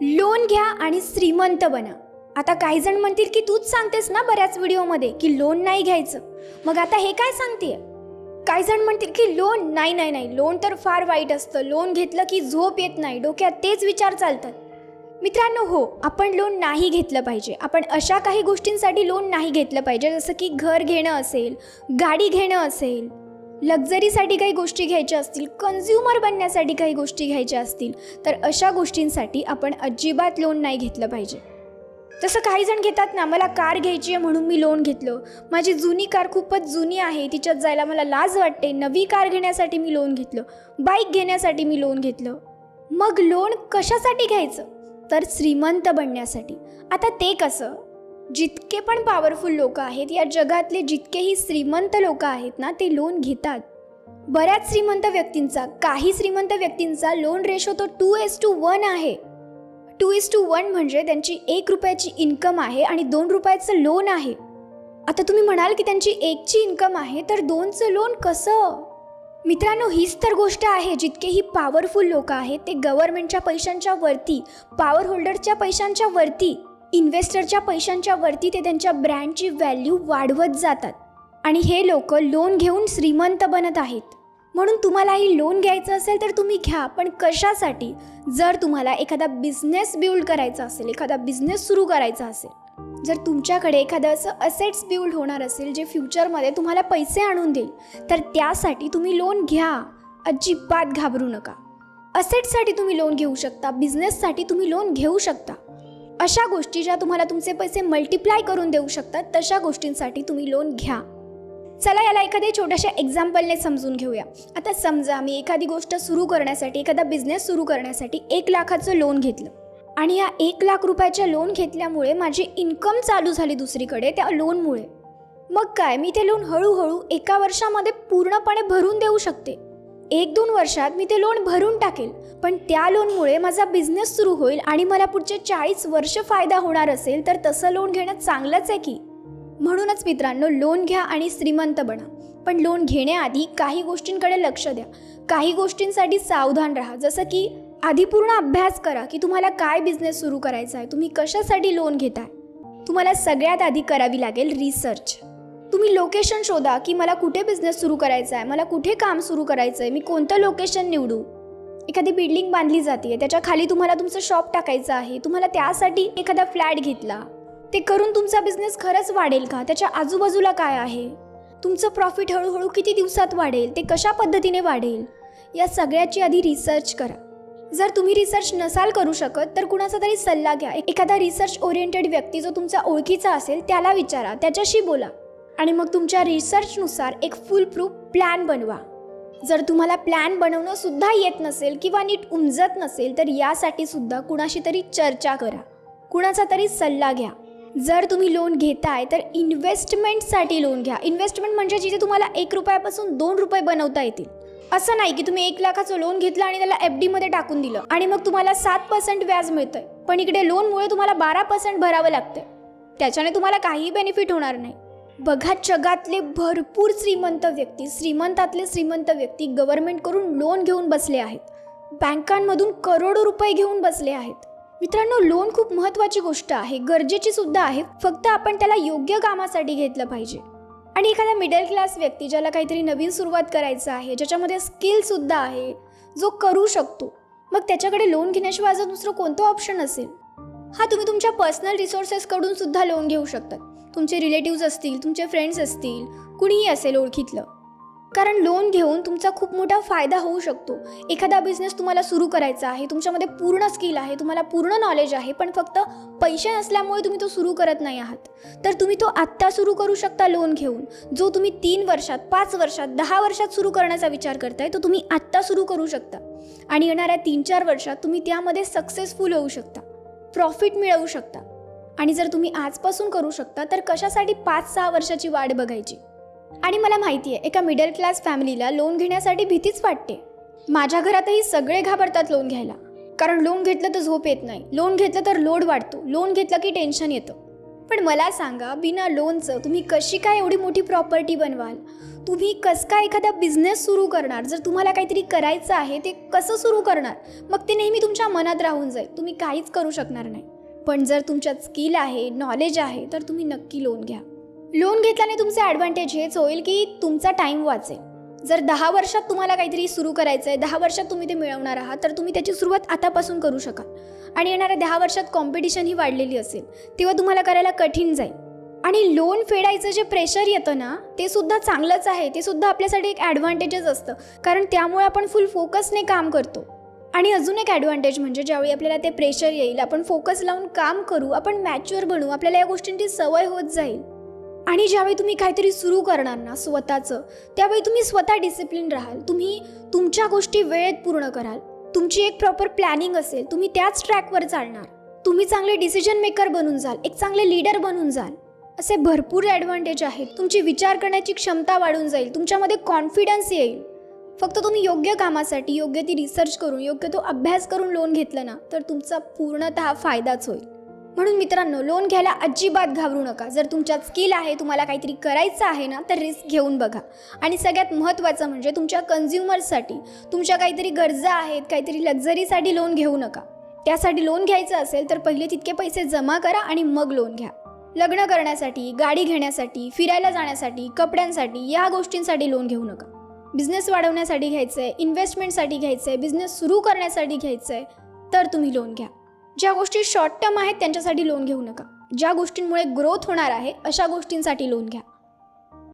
Loan घ्या आणि श्रीमंत बना. आता काही जण म्हणतील की तूच सांगतेस ना बऱ्याच व्हिडिओमध्ये की लोन नाही घ्यायचं. मग आता हे काय सांगते काही जण म्हणतील की लोन नाही नाही नाही. लोन तर फार वाईट असतं. लोन घेतलं की झोप येत नाही. डोक्यात तेच विचार चालतात. मित्रांनो हो आपण लोन नाही घेतलं पाहिजे. आपण अशा काही गोष्टींसाठी लोन नाही घेतलं पाहिजे. जसं की घर घेणं असेल गाडी घेणं असेल लक्झरीसाठी काही गोष्टी घ्यायच्या असतील कन्झ्युमर बनण्यासाठी काही गोष्टी घ्यायच्या असतील तर अशा गोष्टींसाठी आपण अजिबात लोन नाही घेतलं पाहिजे. तसं काही जण घेतात ना मला कार घ्यायची आहे म्हणून मी लोन घेतलं. माझी जुनी कार खूपच जुनी आहे तिच्यात जायला मला लाज वाटते. नवी कार घेण्यासाठी मी लोन घेतलं. बाईक घेण्यासाठी मी लोन घेतलं. मग लोन कशासाठी घ्यायचं? तर श्रीमंत बनण्यासाठी. आता ते कसं? जितके पण पॉवरफुल लोक आहेत या जगातले जितकेही श्रीमंत लोक आहेत ना ते लोन घेतात. बऱ्याच श्रीमंत व्यक्तींचा काही श्रीमंत व्यक्तींचा लोन रेशो तो टू एस टू वन आहे. टू इज टू वन म्हणजे त्यांची एक रुपयाची इन्कम आहे आणि दोन रुपयाचं लोन आहे. आता तुम्ही म्हणाल की त्यांची एकची इन्कम आहे तर दोनचं लोन कसं? मित्रांनो हीच तर गोष्ट आहे. जितकेही पॉवरफुल लोक आहेत ते गव्हर्नमेंटच्या पैशांच्या वरती पॉवर होल्डरच्या पैशांच्या वरती इन्व्हेस्टरच्या पैशांच्या वरती ते त्यांच्या ब्रँडची व्हॅल्यू वाढवत जातात. आणि हे लोक लोन घेऊन श्रीमंत बनत आहेत. म्हणून तुम्हालाही लोन घ्यायचं असेल तर तुम्ही घ्या पण कशासाठी? जर तुम्हाला एखादा बिझनेस बिल्ड करायचा असेल एखादा बिझनेस सुरू करायचा असेल जर तुमच्याकडे एखादं असं असेट्स बिल्ड होणार असेल जे फ्युचरमध्ये तुम्हाला पैसे आणून देईल तर त्यासाठी तुम्ही लोन घ्या. अजिबात घाबरू नका. असेट्ससाठी तुम्ही लोन घेऊ शकता बिझनेससाठी तुम्ही लोन घेऊ शकता. अशा गोष्टी ज्या तुम्हाला तुमचे पैसे मल्टिप्लाय करून देऊ शकतात तशा गोष्टींसाठी तुम्ही लोन घ्या. चला याला एखाद्या छोट्याशा एक्झाम्पलने समजून घेऊया. आता समजा मी एखादी गोष्ट सुरू करण्यासाठी एखादा बिझनेस सुरू करण्यासाठी एक लाखाचं लोन घेतलं. आणि या एक लाख रुपयाच्या लोन घेतल्यामुळे माझी इन्कम चालू झाली दुसरीकडे त्या लोनमुळे मग काय? मी ते लोन हळूहळू एका वर्षामध्ये पूर्णपणे भरून देऊ शकते. एक दोन वर्षात मी ते लोन भरून टाकेल पण त्या लोनमुळे माझा बिझनेस सुरू होईल आणि मला पुढचे चाळीस वर्ष फायदा होणार असेल तर तसं लोन घेणं चांगलंच आहे की? म्हणूनच मित्रांनो लोन घ्या आणि श्रीमंत बना. पण लोन घेण्याआधी काही गोष्टींकडे लक्ष द्या. काही गोष्टींसाठी सावधान राहा. जसं की आधी पूर्ण अभ्यास करा की तुम्हाला काय बिझनेस सुरू करायचा आहे तुम्ही कशासाठी लोन घेताय. तुम्हाला सगळ्यात आधी करावी लागेल रिसर्च तुम्ही लोकेशन शोधा की मला कुठे बिझनेस सुरू करायचा आहे मला कुठे काम सुरू करायचं आहे मी कोणतं लोकेशन निवडू? एखादी बिल्डिंग बांधली जाते त्याच्याखाली तुम्हाला तुमचं शॉप टाकायचं आहे तुम्हाला त्यासाठी एखादा फ्लॅट घेतला. ते करून तुमचा बिझनेस खरंच वाढेल का? त्याच्या आजूबाजूला काय आहे? तुमचं प्रॉफिट हळूहळू किती दिवसात वाढेल? ते कशा पद्धतीने वाढेल? या सगळ्याची आधी रिसर्च करा. जर तुम्ही रिसर्च नसाल करू शकत तर कुणाचा तरी सल्ला घ्या. एखादा रिसर्च ओरिएंटेड व्यक्ती जो तुमचा ओळखीचा असेल त्याला विचारा. त्याच्याशी बोला. आणि मग तुमच्या रिसर्चनुसार एक फुल प्रूफ प्लॅन बनवा. जर तुम्हाला प्लॅन बनवणं सुद्धा येत नसेल किंवा नीट उमजत नसेल तर यासाठी सुद्धा कुणाशी तरी चर्चा करा. कुणाचा तरी सल्ला घ्या. जर तुम्ही लोन घेताय तर इन्व्हेस्टमेंटसाठी लोन घ्या. इन्व्हेस्टमेंट म्हणजे जिथे तुम्हाला एक रुपयापासून दोन रुपये बनवता येतील. असं नाही की तुम्ही एक लाखाचं लोन घेतलं आणि त्याला एफ डीमध्ये टाकून दिलं. आणि मग तुम्हाला सात पर्सेंट व्याज मिळतंय. पण इकडे लोनमुळे तुम्हाला बारा पर्सेंट भरावं लागतंय. त्याच्याने तुम्हाला काहीही बेनिफिट होणार नाही. बघा जगातले भरपूर श्रीमंत व्यक्ती श्रीमंतातले श्रीमंत व्यक्ती गव्हर्नमेंटकडून लोन घेऊन बसले आहेत. बँकांमधून करोडो रुपये घेऊन बसले आहेत. मित्रांनो लोन खूप महत्त्वाची गोष्ट आहे गरजेची सुद्धा आहे फक्त आपण त्याला योग्य कामासाठी घेतलं पाहिजे. आणि एखादा मिडल क्लास व्यक्ती ज्याला काहीतरी नवीन सुरुवात करायचं आहे ज्याच्यामध्ये स्किलसुद्धा आहे जो करू शकतो मग त्याच्याकडे लोन घेण्याशिवाय दुसरं कोणतं ऑप्शन असेल? हा तुम्ही तुमच्या पर्सनल रिसोर्सेसकडून सुद्धा लोन घेऊ शकतात. तुमचे रिलेटिव्ज असतील तुमचे फ्रेंड्स असतील कुणीही असेल ओळखीतलं. कारण लोन घेऊन तुमचा खूप मोठा फायदा होऊ शकतो. एखादा बिझनेस तुम्हाला सुरू करायचा आहे तुमच्यामध्ये पूर्ण स्किल आहे तुम्हाला पूर्ण नॉलेज आहे पण फक्त पैसे नसल्यामुळे तुम्ही तो सुरू करत नाही आहात. तर तुम्ही तो आत्ता सुरू करू शकता लोन घेऊन. जो तुम्ही तीन वर्षात पाच वर्षात दहा वर्षात सुरू करण्याचा विचार करताय तो तुम्ही आत्ता सुरू करू शकता. आणि येणाऱ्या तीन चार वर्षात तुम्ही त्यामध्ये सक्सेसफुल होऊ शकता. प्रॉफिट मिळवू शकता. आणि जर तुम्ही आजपासून करू शकता तर कशासाठी पाच सहा वर्षाची वाट बघायची? आणि मला माहिती आहे एका मिडल क्लास फॅमिलीला लोन घेण्यासाठी भीतीच वाटते. माझ्या घरातही सगळे घाबरतात लोन घ्यायला. कारण लोन घेतलं तर झोप येत नाही. लोन घेतलं तर लोड वाढतो. लोन घेतलं की टेन्शन येतं. पण मला सांगा बिना लोनचं तुम्ही कशी काय एवढी मोठी प्रॉपर्टी बनवाल? तुम्ही कसं काय एखादा बिझनेस सुरू करणार? जर तुम्हाला काहीतरी करायचं आहे ते कसं सुरू करणार? मग ते नेहमी तुमच्या मनात राहून जाईल. तुम्ही काहीच करू शकणार नाही. पण जर तुमच्यात स्किल आहे नॉलेज आहे तर तुम्ही नक्की लोन घ्या. लोन घेतल्याने तुमचे ॲडव्हान्टेज हेच होईल की तुमचा टाईम वाचेल. जर दहा वर्षात तुम्हाला काहीतरी सुरू करायचं आहे दहा वर्षात तुम्ही ते मिळवणार आहात तर तुम्ही त्याची सुरुवात आतापासून करू शकाल. आणि येणाऱ्या दहा वर्षात कॉम्पिटिशन ही वाढलेली असेल तेव्हा तुम्हाला करायला कठीण जाईल. आणि लोन फेडायचं जे प्रेशर येतं ना ते सुद्धा चांगलंच आहे ते सुद्धा आपल्यासाठी एक ॲडव्हान्टेजच असतं. कारण त्यामुळे आपण फुल फोकसने काम करतो. आणि अजून एक ॲडव्हान्टेज म्हणजे ज्यावेळी आपल्याला ते प्रेशर येईल आपण फोकस लावून काम करू आपण मॅच्युअर बनू आपल्याला या गोष्टींची सवय होत जाईल. आणि ज्यावेळी तुम्ही काहीतरी सुरू करणार ना स्वतःचं त्यावेळी तुम्ही स्वतः डिसिप्लिन राहाल. तुम्ही तुमच्या गोष्टी वेळेत पूर्ण कराल. तुमची एक प्रॉपर प्लॅनिंग असेल तुम्ही त्याच ट्रॅकवर चालणार. तुम्ही चांगले डिसिजन मेकर बनून जाल एक चांगले लीडर बनून जाल. असे भरपूर ॲडव्हान्टेज आहेत. तुमची विचार करण्याची क्षमता वाढून जाईल. तुमच्यामध्ये कॉन्फिडन्स येईल. फक्त तुम्ही योग्य कामासाठी योग्य ती रिसर्च करून योग्य तो अभ्यास करून लोन घेतलं ना तर तुमचा पूर्णतः फायदाच होईल. म्हणून मित्रांनो लोन घ्यायला अजिबात घाबरू नका. जर तुमच्यात स्किल आहे तुम्हाला काहीतरी करायचं आहे ना तर रिस्क घेऊन बघा. आणि सगळ्यात महत्त्वाचं म्हणजे तुमच्या कन्झ्युमर्ससाठी तुमच्या काहीतरी गरजा आहेत काहीतरी लक्झरीसाठी लोन घेऊ नका. त्यासाठी लोन घ्यायचं असेल तर पहिले तितके पैसे जमा करा आणि मग लोन घ्या. लग्न करण्यासाठी गाडी घेण्यासाठी फिरायला जाण्यासाठी कपड्यांसाठी या गोष्टींसाठी लोन घेऊ नका. बिझनेस वाढवण्यासाठी घ्यायचं आहे इन्व्हेस्टमेंटसाठी घ्यायचं आहे बिझनेस सुरू करण्यासाठी घ्यायचं आहे तर तुम्ही लोन घ्या. ज्या गोष्टी शॉर्ट टर्म आहेत त्यांच्यासाठी लोन घेऊ नका. ज्या गोष्टींमुळे ग्रोथ होणार आहे अशा गोष्टींसाठी लोन घ्या.